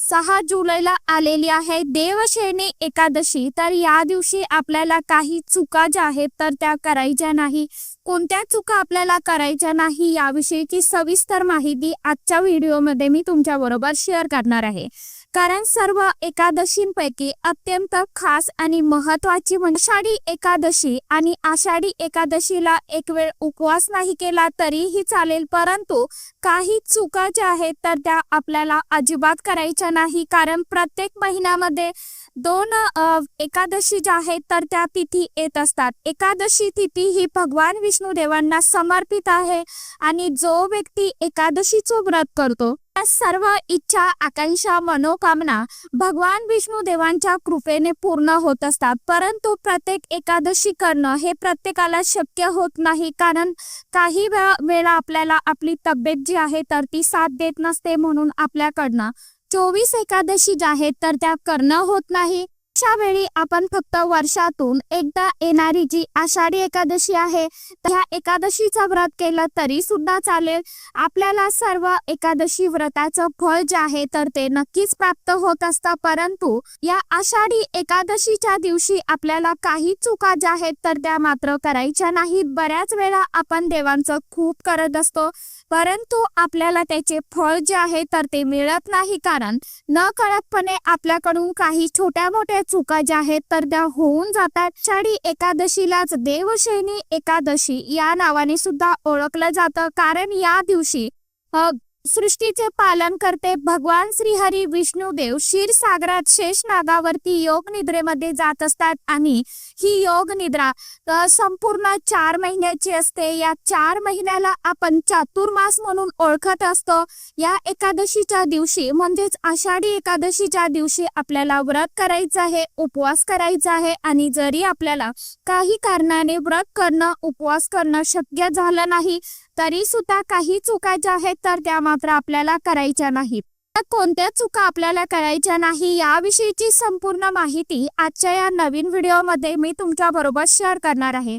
सहा जुलैला आलेली आहे. देवशेनी एकादशी. तर या दिवशी आपल्याला काही चुका ज्या आहेत तर त्या करायच्या नाही. कोणत्या चुका आपल्याला करायच्या नाही याविषयीची सविस्तर माहिती आजच्या व्हिडिओमध्ये मी तुमच्या बरोबर शेअर करणार आहे. कारण सर्व एकादशींपैकी अत्यंत खास आणि महत्वाची म्हणजे आषाढी एकादशी आणि आषाढी एकादशीला एक वेळ उपवास नाही केला तरीही चालेल. परंतु काही चुका ज्या आहेत तर त्या आपल्याला अजिबात करायच्या नाही. कारण प्रत्येक महिन्यामध्ये दोन एकादशी ज्या आहेत तर त्या तिथी येत असतात. एकादशी तिथी ही भगवान विष्णू देवांना समर्पित आहे आणि जो व्यक्ती एकादशीचं व्रत करतो सर्व इच्छा आकांक्षा मनोकामना भगवान विष्णू देवांच्या कृपेने पूर्ण होत असतात. परंतु प्रत्येक एकादशी करणं हे प्रत्येकाला शक्य होत नाही. कारण काही वेळा आपल्याला आपली तब्येत जी आहे तर ती साथ देत नसते म्हणून आपल्याकडनं चोवीस एकादशी ज्या आहेत तर त्या करणं होत नाही. अशा वेळी आपण फक्त वर्षातून एकदा येणारी जी आषाढी एकादशी आहे त्या एकादशीचा व्रत केलं तरी सुद्धा चालेल. आपल्याला सर्व एकादशी व्रताचं फळ जे आहे तर ते नक्कीच प्राप्त होत असतं. परंतु या आषाढी एकादशीच्या दिवशी आपल्याला काही चुका ज्या आहेत तर त्या मात्र करायच्या नाहीत. बऱ्याच वेळा आपण देवांचं खूप करत असतो. परंतु आपल्याला त्याचे फळ जे आहे तर ते मिळत नाही कारण न कळतपणे आपल्याकडून काही छोट्या मोठ्या चुका ज्या आहेत तर त्या होऊन जातात. आषाढी एकादशीलाच देवशैनी एकादशी या नावाने सुद्धा ओळखलं जातं. कारण या दिवशी सृष्टीचे पालन करते. भगवान श्रीहरी विष्णुदेव क्षीरसागरात शेष नागावरती योग निद्रेमध्ये जात असतात आणि ही योग निद्रा संपूर्ण चार महिन्याची असते. या चार महिन्याला आपण चातुर्मास म्हणून ओळखत असतो. या एकादशीच्या दिवशी म्हणजेच आषाढी एकादशीच्या दिवशी आपल्याला व्रत करायचं आहे उपवास करायचा आहे आणि जरी आपल्याला काही कारणाने व्रत करणं उपवास करणं शक्य झालं नाही तरी सुद्धा काही चुका ज्या आहेत तर त्या मात्र आपल्याला करायच्या नाहीत. कोणत्या चुका आपल्याला करायच्या नाही याविषयीची संपूर्ण माहिती आजच्या या नवीन व्हिडिओमध्ये मी तुमच्या बरोबर शेअर करणार आहे.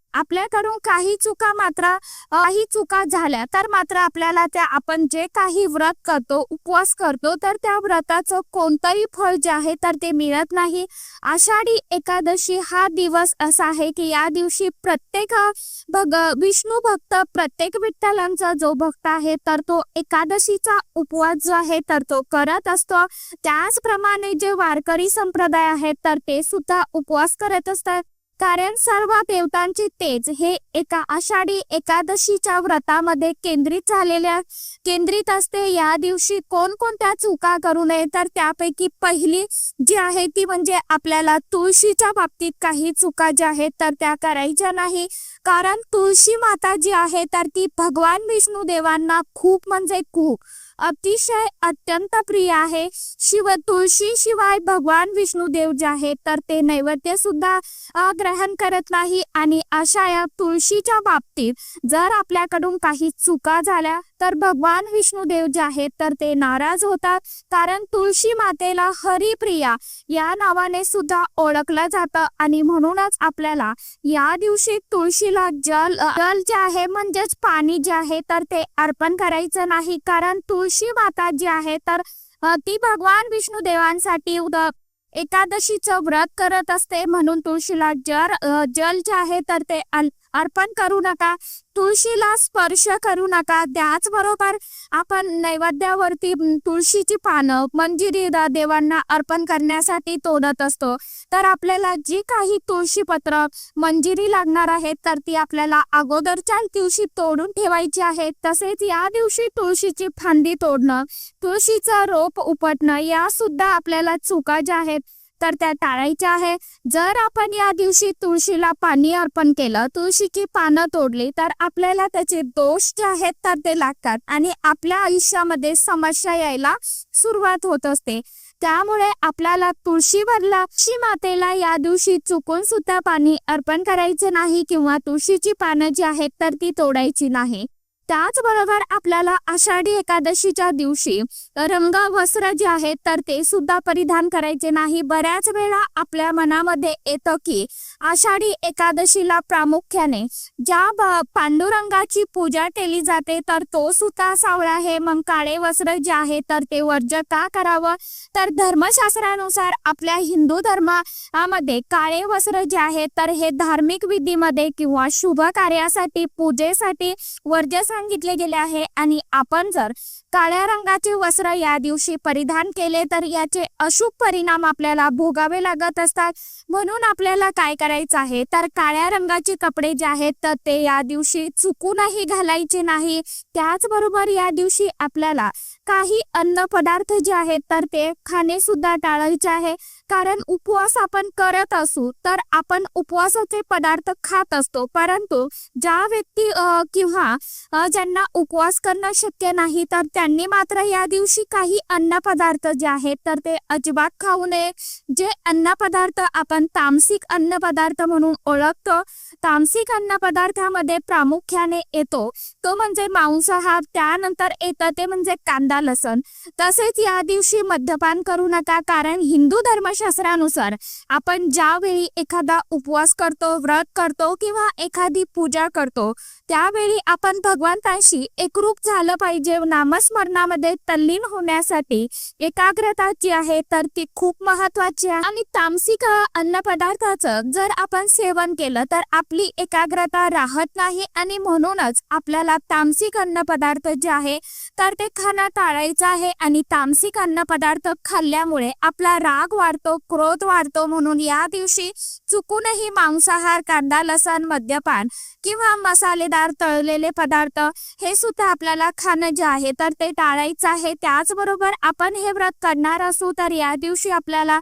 आपल्याकडून काही चुका मात्र काही चुका झाल्या तर मात्र आपल्याला त्या आपण जे काही व्रत करतो उपवास करतो तर त्या व्रताचं कोणतंही फळ जे आहे तर ते मिळत नाही. आषाढी एकादशी हा दिवस असा आहे की या दिवशी प्रत्येक भग विष्णू भक्त प्रत्येक विठ्ठलांचा जो भक्त आहे तर तो एकादशीचा उपवास जो आहे तर तो करत असतो. त्याचप्रमाणे जे वारकरी संप्रदाय आहेत तर ते सुद्धा उपवास करत असतात. कारण सर्व देवतांचे तेज हे एका आषाढी एकादशीच्या व्रतामध्ये केंद्रित झालेल्या केंद्रित असते. या दिवशी कोणकोणत्या चुका करू नये तर त्यापैकी पहिली जी आहे ती म्हणजे आपल्याला तुळशीच्या बाबतीत काही चुका ज्या आहेत तर त्या करायच्या नाही. कारण तुळशी माता जी आहे तर ती भगवान विष्णू देवांना खूप म्हणजे खूप अतिशय अत्यंत प्रिय आहे. शिव तुळशी शिवाय भगवान विष्णू देव जे आहेत तर ते नैवेद्य सुद्धा ग्रहण करत नाही आणि अशा या तुळशीच्या बाबतीत जर आपल्याकडून काही चुका झाल्या तर भगवान विष्णुदेव जे आहेत तर ते नाराज होतात. कारण तुळशी मातेला हरिप्रिया या नावाने सुद्धा ओळखलं जातं आणि म्हणूनच आपल्याला या दिवशी तुळशीला जल जल जे आहे म्हणजेच पाणी जे आहे तर ते अर्पण करायचं नाही. कारण तुळशी माता जी आहे तर ती भगवान विष्णू देवांसाठी उद एकादशीचं व्रत करत असते म्हणून तुळशीला जर जल जे आहे तर ते अल- अर्पण करू नका तुळशीला स्पर्श करू नका. त्याचबरोबर आपण नैवेद्यावरती तुळशीची पानं मंजिरी देवांना अर्पण करण्यासाठी तोडत असतो. तर आपल्याला जी काही तुळशी पत्र मंजिरी लागणार आहेत तर ती आपल्याला अगोदरच्या दिवशी तोडून ठेवायची आहेत. तसेच या दिवशी तुळशीची फांदी तोडणं तुळशीचं रोप उपटणं या सुद्धा आपल्याला चुका ज्या आहेत तर त्या टाळायच्या आहे. जर आपण या दिवशी तुळशीला पाणी अर्पण केलं तुळशीची पानं तोडली तर आपल्याला त्याचे दोष जे आहेत तर ते लागतात आणि आपल्या आयुष्यामध्ये समस्या यायला सुरुवात होत असते. त्यामुळे आपल्याला तुळशीवरला तुळशी मातेला या दिवशी चुकून सुद्धा पाणी अर्पण करायचे नाही किंवा तुळशीची पानं जी आहेत तर ती तोडायची नाही. त्याचबरोबर आपल्याला आषाढी एकादशीच्या दिवशी रंग वस्त्र जे आहेत तर ते सुद्धा परिधान करायचे नाही. बऱ्याच वेळा आपल्या मनामध्ये येतं की आषाढी एकादशीला प्रामुख्याने ज्या पांडुरंगाची पूजा केली जाते तर तो सुद्धा सावळा आहे. मग काळे वस्त्र जे आहे तर ते वर्ज का करावं? तर धर्मशास्त्रानुसार आपल्या हिंदू धर्मामध्ये काळे वस्त्र जे आहे तर हे धार्मिक विधीमध्ये किंवा शुभ कार्यासाठी पूजेसाठी वर्जसाठी सांगितले गेले आहे. आणि आपण जर काळ्या रंगाचे वस्त्र या दिवशी परिधान केले तर याचे अशुभ परिणाम आपल्याला भोगावे लागत असतात. म्हणून आपल्याला काय करायचं आहे? तर काळ्या रंगाचे कपडे जे आहेत तर ते या दिवशी चुकूनही घालायचे नाही. त्याचबरोबर या दिवशी आपल्याला काही अन्न पदार्थ जे आहेत तर ते खाणे सुद्धा टाळायचे आहे. कारण उपवास आपण करत असू तर आपण उपवासाचे पदार्थ खात असतो. परंतु ज्या व्यक्ती किंवा ज्यांना उपवास करणं शक्य नाही तर त्यांनी मात्र या दिवशी काही अन्न पदार्थ जे आहेत तर ते अजिबात खाऊ नये. जे अन्न पदार्थ आपण तामसिक अन्न पदार्थ म्हणून ओळखतो तामसिक अन्न पदार्थामध्ये प्रामुख्याने येतो. तो म्हणजे मांसाहार त्यानंतर येतं ते म्हणजे कांदा लसण. तसेच या दिवशी मद्यपान करू नका कारण हिंदू धर्म शास्त्रानुसार आपण ज्यावेळी एखादा उपवास करतो व्रत करतो किंवा एखादी पूजा करतो त्यावेळी आपण भगवंतांशी एकरूप झालं पाहिजे. नामस्मरणामध्ये तल्लीन होण्यासाठी एकाग्रता जी आहे तर ती खूप महत्वाची आहे. आणि तामसिक अन्न पदार्थाचं जर आपण सेवन केलं तर आपली एकाग्रता राहत नाही. आणि म्हणूनच आपल्याला तामसिक अन्न पदार्थ जे आहे तर ते खाणं टाळायचं आहे. आणि तामसिक अन्न पदार्थ खाल्ल्यामुळे आपला राग वाढतो. क्रोध वाढतो म्हणून या दिवशी चुकूनही मांसाहार कांदा लसण मद्यपान किंवा मसालेदार तळलेले पदार्थ हे सुद्धा आपल्याला खाणं जे आहे तर ते टाळायचं आहे. त्याचबरोबर आपण हे व्रत करणार असू तर या दिवशी आपल्याला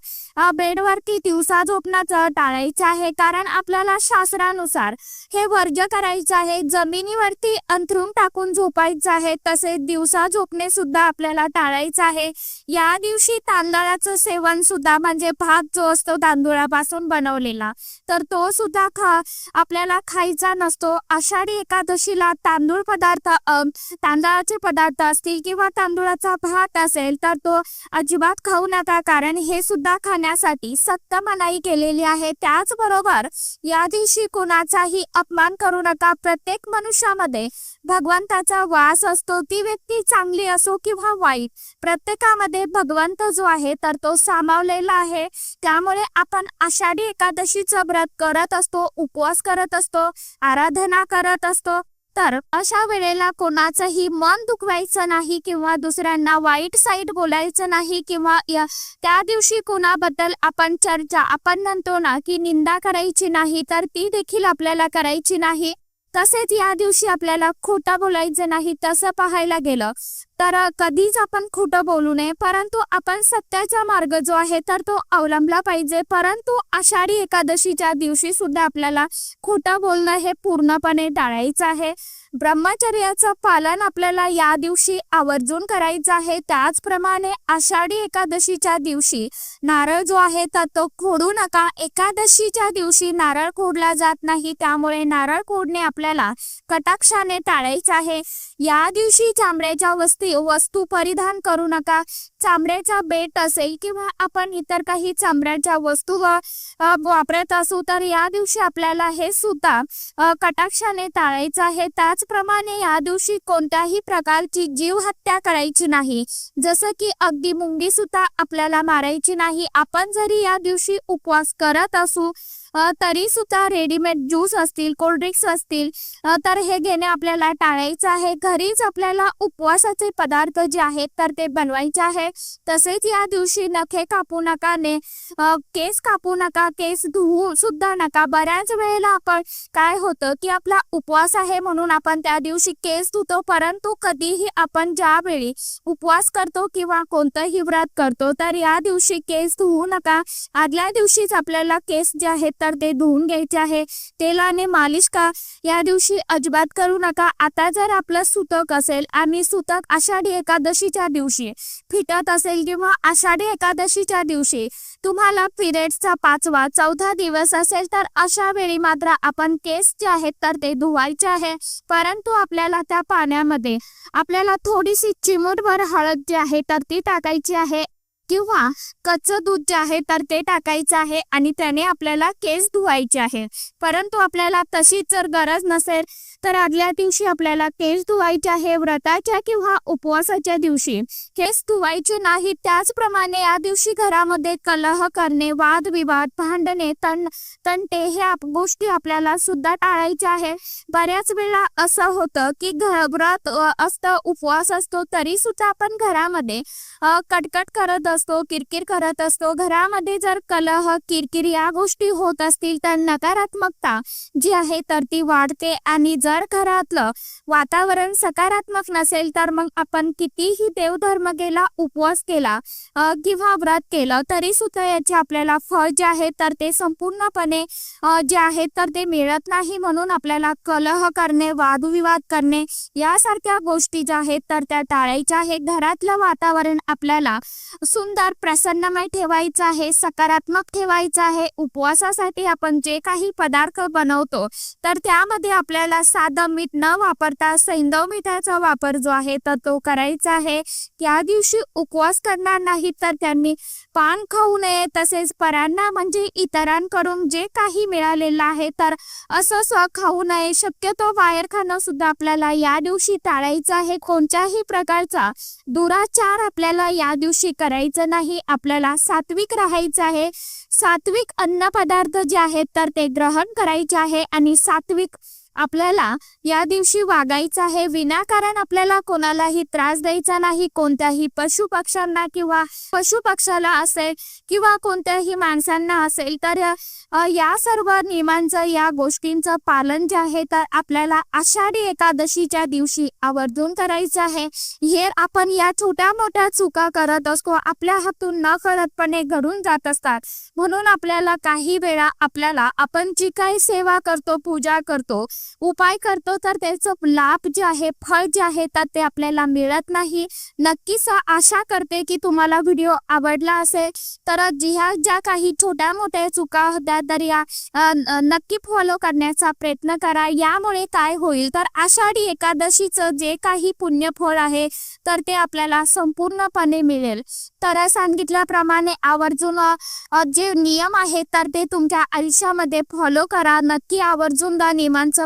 बेडवरती दिवसा झोपण्याचं टाळायचं आहे. कारण आपल्याला शास्त्रानुसार हे वर्ज करायचं आहे. जमिनीवरती अंथरूण टाकून झोपायचं आहे. तसेच दिवसा झोपणे सुद्धा आपल्याला टाळायचं आहे. या दिवशी तांदळाचं सेवन सुद्धा म्हणजे म्हणजे भात जो असतो तांदुळापासून बनवलेला तर तो सुद्धा खा आपल्याला खायचा नसतो. आषाढी एकादशीला तांदूळ पदार्थ तांदळाचे पदार्थ असतील किंवा तांदुळाचा भात असेल तर तो अजिबात खाऊ नका. कारण हे सुद्धा खाण्यासाठी सक्त मनाई केलेली आहे. त्याचबरोबर या दिवशी कुणाचाही अपमान करू नका. प्रत्येक मनुष्यामध्ये भगवंताचा वास असतो. ती व्यक्ती चांगली असो किंवा वाईट प्रत्येकामध्ये भगवंत जो आहे तर तो सामावलेला आहे. त्यामुळे आपण आषाढी एकादशीचं व्रत करत असतो उपवास करत असतो आराधना करत असतो. तर अशा वेळेला कोणाचंही मन दुखवायचं नाही किंवा दुसऱ्यांना वाईट साईट बोलायचं नाही किंवा त्या दिवशी कोणाबद्दल आपण चर्चा आपण म्हणतो ना की निंदा करायची नाही तर ती देखील आपल्याला करायची नाही. तसेच या दिवशी आपल्याला खोटं बोलायचं नाही तसं पाहायला गेलं तर कधीच आपण खोटं बोलू नये परंतु आपण सत्याचा मार्ग जो आहे तर तो अवलंबला पाहिजे. परंतु आषाढी एकादशीच्या दिवशी सुद्धा आपल्याला खोटं बोलणं हे पूर्णपणे टाळायचं आहे. ब्रह्मचर्याचं पालन आपल्याला या दिवशी आवर्जून करायचं आहे. त्याचप्रमाणे आषाढी एकादशीच्या दिवशी नारळ जो आहे तर तो खोडू नका. एकादशीच्या दिवशी नारळ खोडला जात नाही. त्यामुळे नारळ खोडणे आपल्याला कटाक्षाने टाळायचं आहे. या दिवशी चामड्याच्या वस्ती वस्तू परिधान करू नका. चामड्याचा बेट असेल किंवा आपण इतर काही चामड्याच्या वस्तू वापरत असू तर या दिवशी आपल्याला हे सुद्धा कटाक्षाने टाळायचं आहे. त्याचप्रमाणे या दिवशी कोणत्याही प्रकारची जीव हत्या करायची नाही. जसं की अगदी मुंगी सुद्धा आपल्याला मारायची नाही. आपण जरी या दिवशी उपवास करत असू तरी सुद्धा रेडीमेड ज्यूस असतील कोल्ड्रिंक्स असतील तर हे घेणे आपल्याला टाळायचं आहे. घरीच आपल्याला उपवासाचे पदार्थ जे आहेत तर ते बनवायचे आहे. तसेच या दिवशी नखे कापू नका ने केस कापू नका केस धुवू सुद्धा नका. बऱ्याच वेळेला आपण काय होतं की आपला उपवास आहे म्हणून आपण त्या दिवशी केस धुतो परंतु कधीही आपण ज्यावेळी उपवास करतो किंवा कोणतंही व्रत करतो तर या दिवशी केस धुवू नका. आदल्या दिवशीच आपल्याला केस जे आहेत तर ते धुवून घ्यायचे आहे. तेलाने मालिश का? या दिवशी अजिबात करू नका. आता जर आपलं सुतक असेल आणि सुतक आषाढी एकादशीच्या दिवशी फिटत असेल किंवा आषाढी एकादशीच्या दिवशी तुम्हाला पिरियड्सचा पाचवा चौथा दिवस असेल तर अशा वेळी मात्र आपण केस जे आहेत तर ते धुवायचे आहे. परंतु आपल्याला त्या पाण्यामध्ये आपल्याला थोडीशी चिमूटभर हळद जी आहे तर ती टाकायची आहे. किंवा कच्चं दूध जे आहे तर ते टाकायचं आहे आणि त्याने आपल्याला केस धुवायचे आहे. परंतु आपल्याला तशीच जर गरज नसेल तर आदल्या दिवशी आपल्याला केस धुवायचे आहे व्रताच्या किंवा उपवासाच्या दिवशी. केस धुवायचे नाही त्याचप्रमाणे या दिवशी घरामध्ये कलह करणे वादविवाद भांडणे तण तंटे हे गोष्टी आपल्याला सुद्धा टाळायच्या आहे. बऱ्याच वेळा असं होतं की व्रत असतं उपवास असतो तरी सुद्धा आपण घरामध्ये कटकट करत असतो किरकिर करत असतो. घरामध्ये जर कलह किरकिर या गोष्टी होत असतील तर नकारात्मकता जी आहे तर ती वाढते आणि जर घरातलं वातावरण सकारात्मक नसेल तर मग आपण कितीही देवधर्म केला उपवास केला किंवा व्रत केलं तरी सुद्धा याचे आपल्याला फळ जे आहे तर ते संपूर्णपणे जे आहे तर ते मिळत नाही म्हणून आपल्याला कलह करणे वादविवाद करणे यासारख्या गोष्टी ज्या आहेत तर त्या टाळायच्या आहे घरातलं वातावरण आपल्याला सुंदर प्रसन्नमय ठेवायचं आहे सकारात्मक ठेवायचं आहे. उपवासासाठी आपण जे काही पदार्थ बनवतो तर त्यामध्ये आपल्याला साधं मीठ न वापरता सैंदव मिठाचा वापर जो आहे तर तो करायचा आहे. त्या दिवशी उपवास करणार नाही तर त्यांनी पान खाऊ नये. तसेच परांना म्हणजे इतरांकडून जे काही मिळालेलं आहे तर असं स्व खाऊ नये. शक्यतो बाहेर खाणं सुद्धा आपल्याला या दिवशी टाळायचं आहे. कोणत्याही प्रकारचा दुराचार आपल्याला या दिवशी करायचं नाही. आपल्याला सात्विक राहायचं आहे. सात्विक अन्न पदार्थ जे आहेत तर ते ग्रहण करायचे आहे. आणि सात्विक आपल्याला या दिवशी वागायचं आहे विनाकारण आपल्याला कोणालाही त्रास द्यायचा नाही कोणत्याही पशु पक्ष्यांना किंवा पशु पक्षाला असेल किंवा कोणत्याही माणसांना असेल तर या सर्व नियमांचं या गोष्टींचं पालन जे आहे तर आपल्याला आषाढी एकादशीच्या दिवशी आवर्जून करायचं आहे. हे आपण या छोट्या मोठ्या चुका करत असतो आपल्या हातून न करतपणे घडून जात असतात. म्हणून आपल्याला काही वेळा आपल्याला आपण जी काही सेवा करतो पूजा करतो उपाय करतो तर त्याचं लाभ जे आहे फळ जे आहे तर ते आपल्याला मिळत नाही. नक्कीच आशा करते की तुम्हाला व्हिडिओ आवडला असेल. तर ज्या ज्या काही छोट्या मोठ्या चुका होत्या तर या नक्की फॉलो करण्याचा प्रयत्न करा. यामुळे काय होईल तर आषाढी एकादशीचं जे काही पुण्यफळ आहे तर ते आपल्याला संपूर्णपणे मिळेल. तर सांगितल्याप्रमाणे आवर्जून जे नियम आहेत तर ते तुमच्या आयुष्यामध्ये फॉलो करा. नक्की आवर्जून नियमांचं